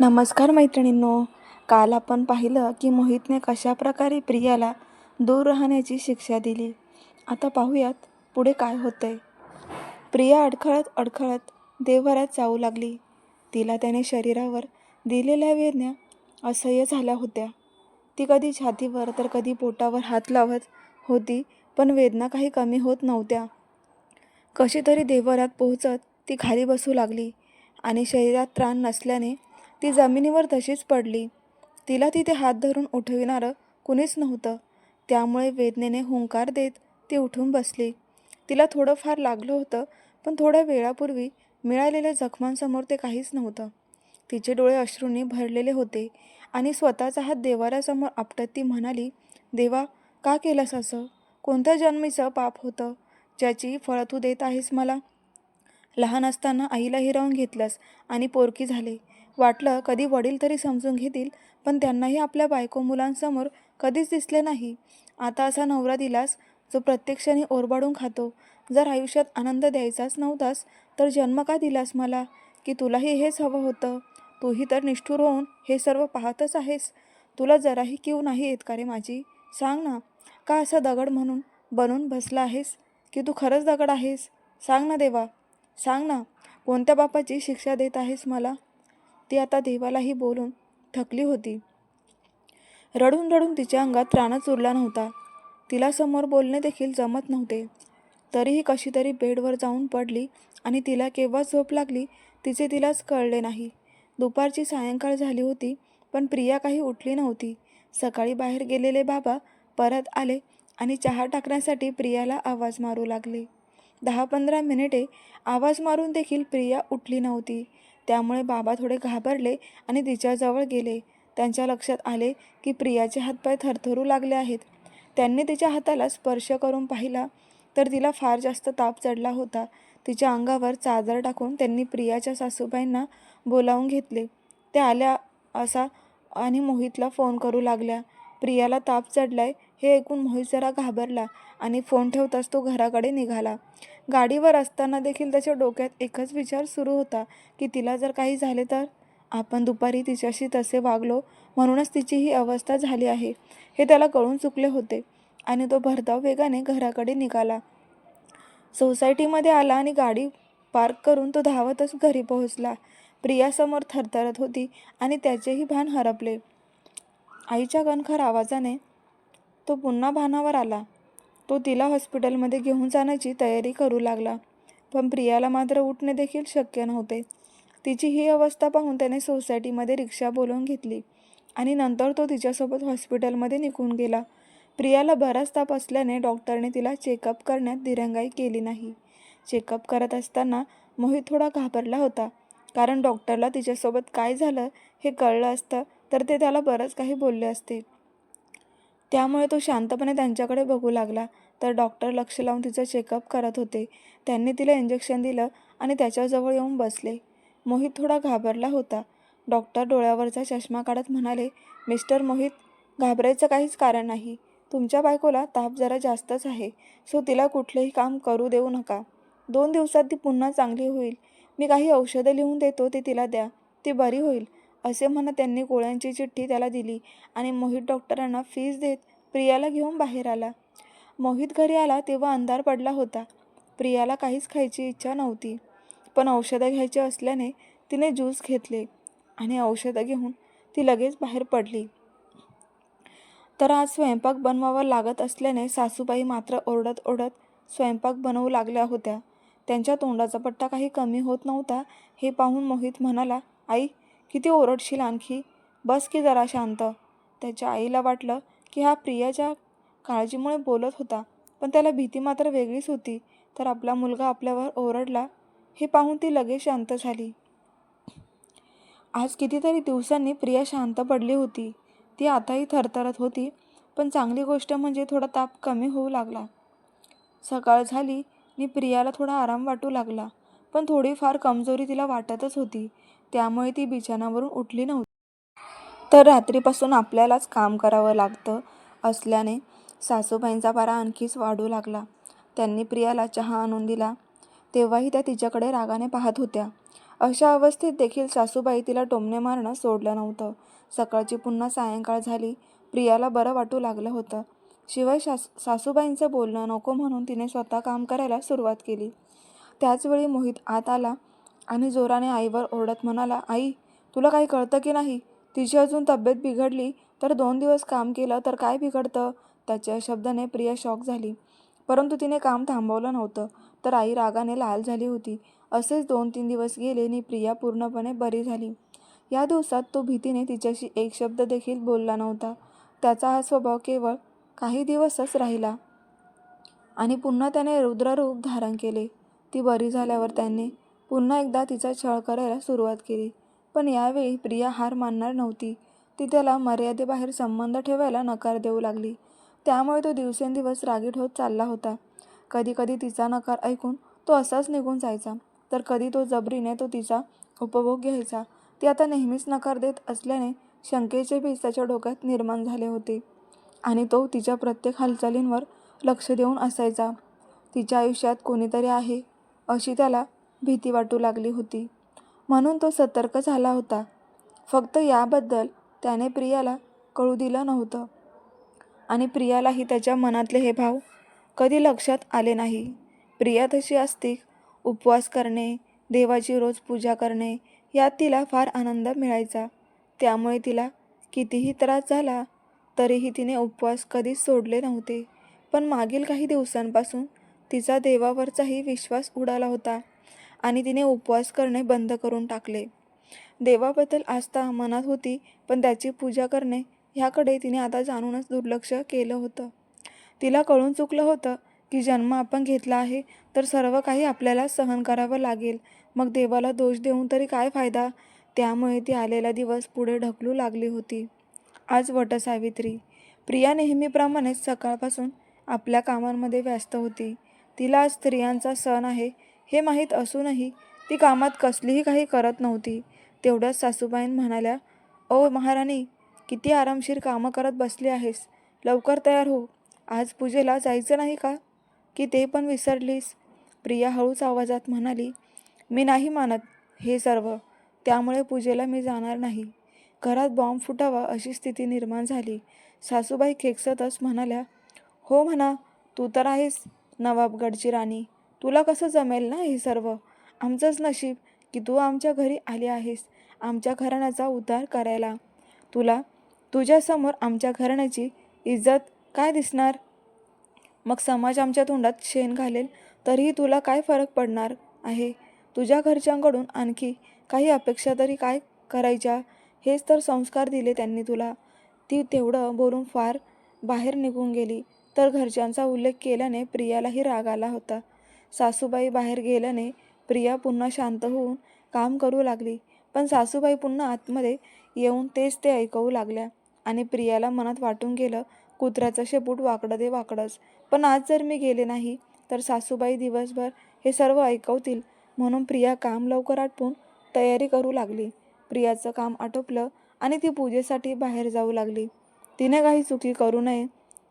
नमस्कार मैत्रिणींनो. काल आपण पाहिलं की मोहितने कशाप्रकारे प्रियाला दूर राहण्याची शिक्षा दिली. आता पाहूयात पुढे काय होतंय. प्रिया अडखळत अडखळत देवघरात जाऊ लागली. तिला त्याने शरीरावर दिलेल्या वेदना असह्य झाल्या होत्या. ती कधी छातीवर तर कधी पोटावर हात लावत होती पण वेदना काही कमी होत नव्हत्या. कशी तरी देवघरात पोहोचत ती खाली बसू लागली आणि शरीरात त्राण नसल्याने ती जमिनीवर तशीच पडली. तिला तिथे हात धरून उठविणारं कुणीच नव्हतं. त्यामुळे वेदनेने हुंकार देत ती उठून बसली. तिला थोडंफार लागलं होतं पण थोड्या वेळापूर्वी मिळालेल्या जखमांसमोर ते काहीच नव्हतं. तिचे डोळे अश्रूंनी भरलेले होते आणि स्वतःचा हात देवाऱ्यासमोर आपटत ती म्हणाली देवा का केलंस असं? कोणत्या जन्मीचं पाप होतं? ज्याची फळं तू देत आहेस मला? लहान असताना आईला हिरावून घेतलंस आणि पोरकी झाले. वाटलं कधी वडील तरी समजून घेतील पण त्यांनाही आपल्या बायको मुलांसमोर कधीच दिसले नाही. आता असा नवरा दिलास जो प्रत्यक्षाने ओरबाडून खातो. जर आयुष्यात आनंद द्यायचाच नव्हतास तर जन्म का दिलास मला? की तुलाही हेच हवं होतं? तूही तर निष्ठुर होऊन हे सर्व पाहतच आहेस. तुला जराही किव नाही येत का रे माझी? सांग ना का असा दगड म्हणून बनून बसला आहेस? की तू खरंच दगड आहेस? सांग ना देवा. सांग ना कोणत्या बापाची शिक्षा देत आहेस मला? ती आता देवालाही बोलून थकली होती. रडून रडून तिच्या अंगात त्राणच उरला नव्हता. तिला समोर बोलणे देखील जमत नव्हते. तरीही कशी तरी बेडवर जाऊन पडली आणि तिला केव्हा झोप लागली तिचे तिलाच कळले नाही. दुपारची सायंकाळ झाली होती पण प्रिया काही उठली नव्हती. सकाळी बाहेर गेलेले बाबा परत आले आणि चहा टाकण्यासाठी प्रियाला आवाज मारू लागले. दहा पंधरा मिनिटे आवाज मारून देखील प्रिया उठली नव्हती. त्यामुळे बाबा थोडे घाबरले आणि तिच्याजवळ गेले. त्यांच्या लक्षात आले की प्रियाचे हातपाय थरथरू लागले आहेत. त्यांनी तिच्या हाताला स्पर्श करून पाहिला तर तिला फार जास्त ताप चढला होता. तिच्या अंगावर चादर टाकून त्यांनी प्रियाच्या सासूबाईंना बोलावून घेतले. त्या आल्या असा आणि मोहितला फोन करू लागल्या. प्रियाला ताप चढलाय हे ऐकून मोहित जरा घाबरला आणि फोन ठेवताच तो घराकडे निघाला. गाडीवर असताना देखील त्याच्या डोक्यात एकच विचार सुरू होता की तिला जर काही झाले तर? आपण दुपारी तिच्याशी तसे वागलो म्हणूनच तिची ही अवस्था झाली आहे. हे त्याला कळून चुकले होते आणि तो भरधाव वेगाने घराकडे निघाला. सोसायटीमध्ये आला आणि गाडी पार्क करून तो धावतच घरी पोहोचला. प्रियासमोर थरथरत होती आणि त्याचेही भान हरपले. आईच्या कणखर आवाजाने तो पुन्हा भानावर आला. तो तिला हॉस्पिटलमध्ये घेऊन जाण्याची तयारी करू लागला. पण प्रियाला मात्र उठणे देखील शक्य नव्हते. तिची ही अवस्था पाहून त्याने सोसायटीमध्ये रिक्षा बोलवून घेतली आणि नंतर तो तिच्यासोबत हॉस्पिटलमध्ये निघून गेला. प्रियाला बराच ताप असल्याने डॉक्टरने तिला चेकअप करण्यात दिरंगाई केली नाही. चेकअप करत असताना मोहित थोडा घाबरला होता. कारण डॉक्टरला तिच्यासोबत काय झालं हे कळलं असतं तर ते त्याला बरंच काही बोलले असते. त्यामुळे तो शांतपणे त्यांच्याकडे बघू लागला. तर डॉक्टर लक्ष लावून तिचं चेकअप करत होते. त्यांनी तिला इंजेक्शन दिलं आणि त्याच्याजवळ येऊन बसले. मोहित थोडा घाबरला होता. डॉक्टर डोळ्यावरचा चष्मा काढत म्हणाले मिस्टर मोहित घाबरायचं काहीच कारण नाही. तुमच्या बायकोला ताप जरा जास्तच आहे. सो तिला कुठलेही काम करू देऊ नका. दोन दिवसात ती पुन्हा चांगली होईल. मी काही औषधं लिहून देतो ते तिला द्या. ती बरी होईल. असे म्हणत त्यांनी गोळ्यांची चिठ्ठी त्याला दिली आणि मोहित डॉक्टरांना फीस देत प्रियाला घेऊन बाहेर आला. मोहित घरी आला तेव्हा अंधार पडला होता. प्रियाला काहीच खायची इच्छा नव्हती. पण औषधं घ्यायची असल्याने तिने ज्यूस घेतले आणि औषधं घेऊन ती लगेच बाहेर पडली. तर आज स्वयंपाक बनवावा लागत असल्याने सासूबाई मात्र ओरडत ओरडत स्वयंपाक बनवू लागल्या होत्या. त्यांच्या तोंडाचा पट्टा काही कमी होत नव्हता हे पाहून मोहित म्हणाला आई किती ओरडशील आणखी? बस की जरा शांत. त्याच्या आईला वाटलं की हा प्रियाच्या काळजीमुळे बोलत होता पण त्याला भीती मात्र वेगळीच होती. तर आपला मुलगा आपल्यावर ओरडला हे पाहून ती लगेच शांत झाली. आज कितीतरी दिवसांनी प्रिया शांत पडली होती. ती आताही थरथरत होती पण चांगली गोष्ट म्हणजे थोडा ताप कमी होऊ लागला. सकाळ झाली आणि प्रियाला थोडा आराम वाटू लागला. पण थोडीफार कमजोरी तिला वाटतच होती. त्यामुळे ती बिछाणावरून उठली नव्हती. तर रात्रीपासून आपल्यालाच काम करावं लागतं असल्याने सासूबाईंचा पारा आणखीच वाढू लागला. त्यांनी प्रियाला चहा आणून दिला. तेव्हाही त्या तिच्याकडे रागाने पाहत होत्या. अशा अवस्थेत देखील सासूबाई तिला टोमणे मारणं सोडलं नव्हतं. सकाळची पुन्हा सायंकाळ झाली. प्रियाला बरं वाटू लागलं होतं. शिवाय सास सासूबाईंचं बोलणं नको म्हणून तिने स्वतः काम करायला सुरुवात केली. त्याचवेळी मोहित आत आला आणि जोराने आईवर ओरडत म्हणाला आई तुला काही कळतं की नाही? तिची अजून तब्येत बिघडली तर दोन दिवस काम केलं तर काय बिघडतं? त्याच्या शब्दाने प्रिया शॉक झाली. परंतु तिने काम थांबवलं नव्हतं तर आई रागाने लाल झाली होती. असेच दोन तीन दिवस गेले आणि प्रिया पूर्णपणे बरी झाली. या दिवसात तो भीतीने तिच्याशी एक शब्द देखील बोलला नव्हता. त्याचा हा स्वभाव केवळ काही दिवसच राहिला आणि पुन्हा त्याने रुद्ररूप धारण केले. ती बरी झाल्यावर त्याने पुन्हा एकदा तिचा छळ करायला सुरुवात केली. पण यावेळी प्रिया हार मानणार नव्हती. ती त्याला मर्यादेबाहेर संबंध ठेवायला नकार देऊ लागली. त्यामुळे तो दिवसेंदिवस रागीट होत चालला होता. कधीकधी तिचा नकार ऐकून तो असाच निघून जायचा. तर कधी तो जबरीने तो तिचा उपभोग घ्यायचा. ती आता नेहमीच नकार देत असल्याने शंकेचे बीज त्याच्या डोक्यात निर्माण झाले होते. आणि तो तिच्या प्रत्येक हालचालींवर लक्ष देऊन असायचा. तिच्या आयुष्यात कोणीतरी आहे अशी त्याला भीती वाटू लागली होती. म्हणून तो सतर्क झाला होता. फक्त याबद्दल त्याने प्रियाला कळू दिलं नव्हतं. आणि प्रियालाही त्याच्या मनातले हे भाव कधी लक्षात आले नाही. प्रिया तशी असती. उपवास करणे देवाची रोज पूजा करणे यात तिला फार आनंद मिळायचा. त्यामुळे तिला कितीही त्रास झाला तरीही तिने उपवास कधीच सोडले नव्हते. पण मागील काही दिवसांपासून तिचा देवावरचाही विश्वास उडाला होता आणि तिने उपवास करणे बंद करून टाकले. देवाबद्दल आस्था मनात होती पण त्याची पूजा करणे ह्याकडे तिने आता जाणूनच दुर्लक्ष केलं होतं. तिला कळून चुकलं होतं की जन्म आपण घेतला आहे तर सर्व काही आपल्याला सहन करावं लागेल. मग देवाला दोष देऊन तरी काय फायदा? त्यामुळे ती आलेला दिवस पुढे ढकलू लागली होती. आज वटसावित्री प्रिया नेहमीप्रमाणेच सकाळपासून आपल्या कामांमध्ये व्यस्त होती. तिला आज स्त्रियांचा सण आहे हे माहीत असूनही ती कामात कसलीही काही करत नव्हती. तेवढ्याच सासूबाईन म्हणाल्या ओ महाराणी किती आरामशीर कामं करत बसली आहेस. लवकर तयार हो. आज पूजेला जायचं नाही का? की ते पण विसरलीस? प्रिया हळूच आवाजात म्हणाली मी नाही मानत हे सर्व. त्यामुळे पूजेला मी जाणार नाही. घरात बॉम्ब फुटावा अशी स्थिती निर्माण झाली. सासूबाई खेकसतच म्हणाल्या हो म्हणा तू तर आहेस. नवाबगडची राणी. तुला कसं जमेल ना हे सर्व? आमचंच नशीब की तू आमच्या घरी आली आहेस आमच्या घराण्याचा उद्धार करायला. तुला तुझ्यासमोर आमच्या घराण्याची इज्जत काय दिसणार? मग समाज आमच्या तोंडात शेण घालेल तरीही तुला काय फरक पडणार आहे? तुझ्या घरच्यांकडून आणखी काही अपेक्षा तरी काय करायच्या? हेच तर संस्कार दिले त्यांनी तुला. ती तेवढं बोलून फार बाहेर निघून गेली. तर घरच्यांचा उल्लेख केल्याने प्रियालाही राग आला होता. सासूबाई बाहेर गेल्याने प्रिया पुन्हा शांत होऊन काम करू लागली. पण सासूबाई पुन्हा आतमध्ये येऊन तेच ते ऐकवू लागल्या आणि प्रियाला मनात वाटून गेलं कुत्र्याचं शेपूट वाकडं दे वाकडंच. पण आज जर मी गेले नाही तर सासूबाई दिवसभर हे सर्व ऐकवतील म्हणून प्रिया काम लवकर आटपून तयारी करू लागली. प्रियाचं काम आटोपलं आणि ती पूजेसाठी बाहेर जाऊ लागली. तिने काही चुकी करू नये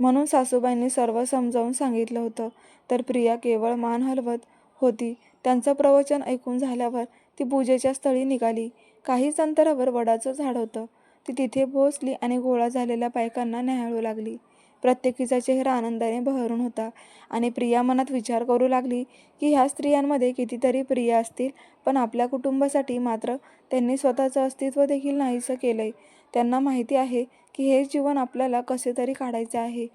म्हणून सासूबाईंनी सर्व समजावून सांगितलं होतं. तर प्रिया केवळ मान हलवत होती. त्यांचं प्रवचन ऐकून झाल्यावर ती पूजेच्या स्थळी निघाली. काहीच अंतरावर वडाचं झाड होतं. ती तिथे पोहोचली आणि गोळा झालेल्या बायकांना न्याहाळू लागली. प्रत्येकीचा चेहरा आनंदाने बहरून होता. आणि प्रिया मनात विचार करू लागली की ह्या स्त्रियांमध्ये कितीतरी प्रिया असतील पण आपल्या कुटुंबासाठी मात्र त्यांनी स्वतःचं अस्तित्व देखील नाहीसं केलंय. त्यांना माहिती आहे की हे जीवन आपल्याला कसे तरी काढायचे आहे.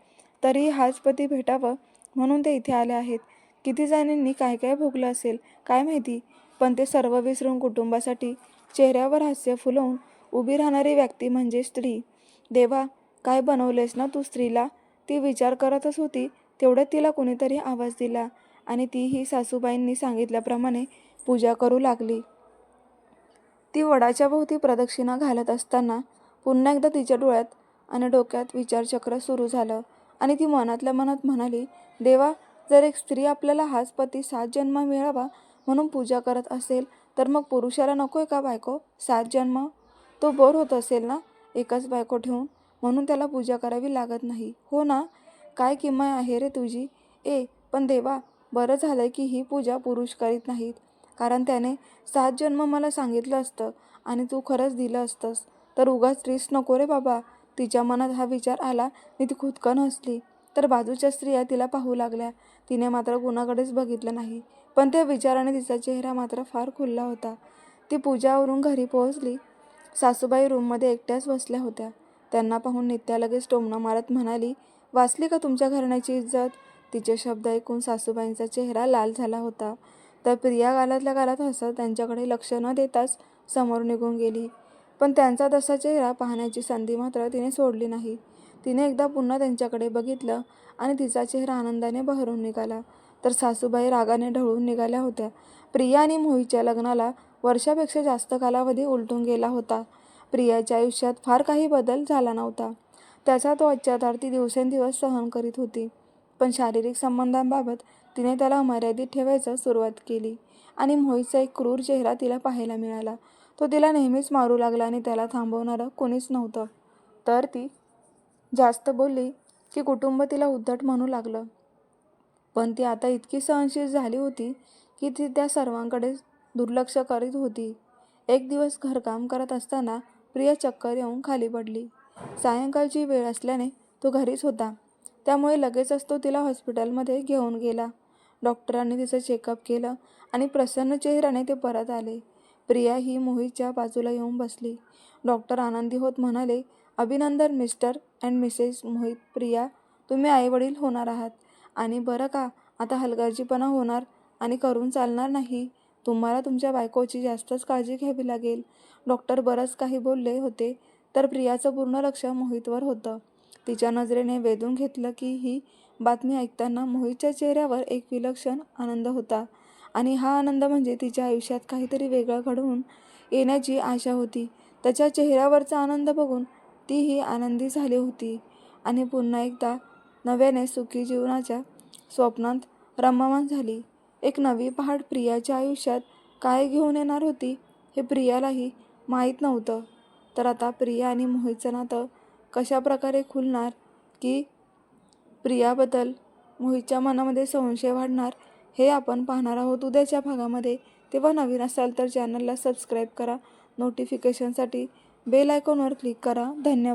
तरी हाच पती भेटावं म्हणून ते इथे आले आहेत. किती जणांनी काय काय भोगलं असेल काय माहिती? पण ते सर्व विसरून कुटुंबासाठी चेहऱ्यावर हास्य फुलवून उभी राहणारी व्यक्ती म्हणजे स्त्री. देवा काय बनवलेस ना तू स्त्रीला? ती विचार करतच होती. तेवढ्यात तिला कोणीतरी आवाज दिला आणि तीही सासूबाईंनी सांगितल्याप्रमाणे पूजा करू लागली. ती वडाच्या भोवती प्रदक्षिणा घालत असताना पुन्हा एकदा तिच्या डोळ्यात आणि डोक्यात विचारचक्र सुरू झालं आणि ती मनातल्या मनात म्हणाली देवा जर एक स्त्री आपल्याला हाच पती सात जन्म मिळावा म्हणून पूजा करत असेल तर मग पुरुषाला नकोय का बायको? सात जन्म? तो बोर होत असेल ना? एकच बायको ठेवून म्हणून त्याला पूजा करावी लागत नाही. हो ना? काय किंमत आहे रे तुझी? ए पण देवा बरं झालंय की ही पूजा पुरुष करीत नाहीत. कारण त्याने सात जन्म मला सांगितलं असतं आणि तू खरंच दिलं असतंस. तर उगाच स्त्रीस नको रे बाबा. तिच्या मनात हा विचार आला मी ती खुदकन हसली. तर बाजूच्या स्त्रिया तिला पाहू लागल्या. तिने मात्र कुणाकडेच बघितलं नाही. पण त्या विचाराने तिचा चेहरा मात्र फार खुलला होता. ती पूजावरून घरी पोहोचली. सासूबाई रूममध्ये एकट्याच बसल्या होत्या. त्यांना पाहून नित्या लगेच टोमणं मारत म्हणाली वाचली का तुमच्या घराण्याची इज्जत तिचे शब्द ऐकून सासूबाईंचा चेहरा लाल झाला होता. तर प्रिया गालातल्या गालात हसत त्यांच्याकडे लक्ष न देताच समोर निघून गेली. पण त्यांचा तसा चेहरा पाहण्याची संधी मात्र तिने सोडली नाही. तिने एकदा पुन्हा त्यांच्याकडे बघितलं आणि तिचा चेहरा आनंदाने बहरून निघाला. तर सासूबाई रागाने ढळून निघाल्या होत्या. प्रिया आणि मोहितच्या लग्नाला वर्षापेक्षा जास्त कालावधी उलटून गेला होता. प्रियाच्या आयुष्यात फार काही बदल झाला नव्हता. त्याचा तो अत्याचार ती दिवसेंदिवस सहन करीत होती. पण शारीरिक संबंधांबाबत तिने त्याला मर्यादित ठेवायचं सुरुवात केली आणि मोहितचा एक क्रूर चेहरा तिला पाहायला मिळाला. तो तिला नेहमीच मारू लागला आणि त्याला थांबवणारं कोणीच नव्हतं. तर ती जास्त बोलली की कुटुंब तिला उद्धट म्हणू लागलं. पण ती आता इतकी सहनशील झाली होती की ती त्या सर्वांकडे दुर्लक्ष करीत होती. एक दिवस घरकाम करत असताना प्रिया चक्कर येऊन खाली पडली. सायंकाळची वेळ असल्याने तो घरीच होता. त्यामुळे लगेचच तो तिला हॉस्पिटलमध्ये घेऊन गेला. डॉक्टरांनी तिचं चेकअप केलं आणि प्रसन्न चेहऱ्याने ते परत आले. प्रिया ही मोहितच्या बाजूला येऊन बसली. डॉक्टर आनंदी होत म्हणाले अभिनंदन mister and missus Mohit. Priya तुम्ही आईवडील होणार आहात आणि बरं का आता हलगर्जीपणा होणार आणि करून चालणार नाही. तुम्हाला तुमच्या बायकोची जास्तच काळजी घ्यावी लागेल. डॉक्टर बरंच काही बोलले होते तर प्रियाचं पूर्ण लक्ष मोहितवर होतं. तिच्या नजरेने वेधून घेतलं की ही बातमी ऐकताना मोहितच्या चेहऱ्यावर एक विलक्षण आनंद होता. आणि हा आनंद म्हणजे तिच्या आयुष्यात काहीतरी वेगळं घडवून येण्याची आशा होती. त्याच्या चेहऱ्यावरचा आनंद बघून तीही आनंदी झाली होती. आणि पुन्हा एकदा नव्याने सुखी जीवनाच्या स्वप्नात रममाण झाली. एक नवी पहाट प्रियाच्या आयुष्यात काय घेऊन येणार होती हे प्रियालाही माहीत नव्हतं. तर आता प्रिया आणि मोहितचं नातं कशा प्रकारे खुलणार की प्रियाबद्दल मोहितच्या मनामध्ये संशय वाढणार हे आपण पाहणार आहोत. उद्याच्या भागामध्ये तेव्हा नवीन असाल तर चॅनलला सबस्क्राईब करा. नोटिफिकेशनसाठी बेल आयकॉनवर क्लिक करा. धन्यवाद.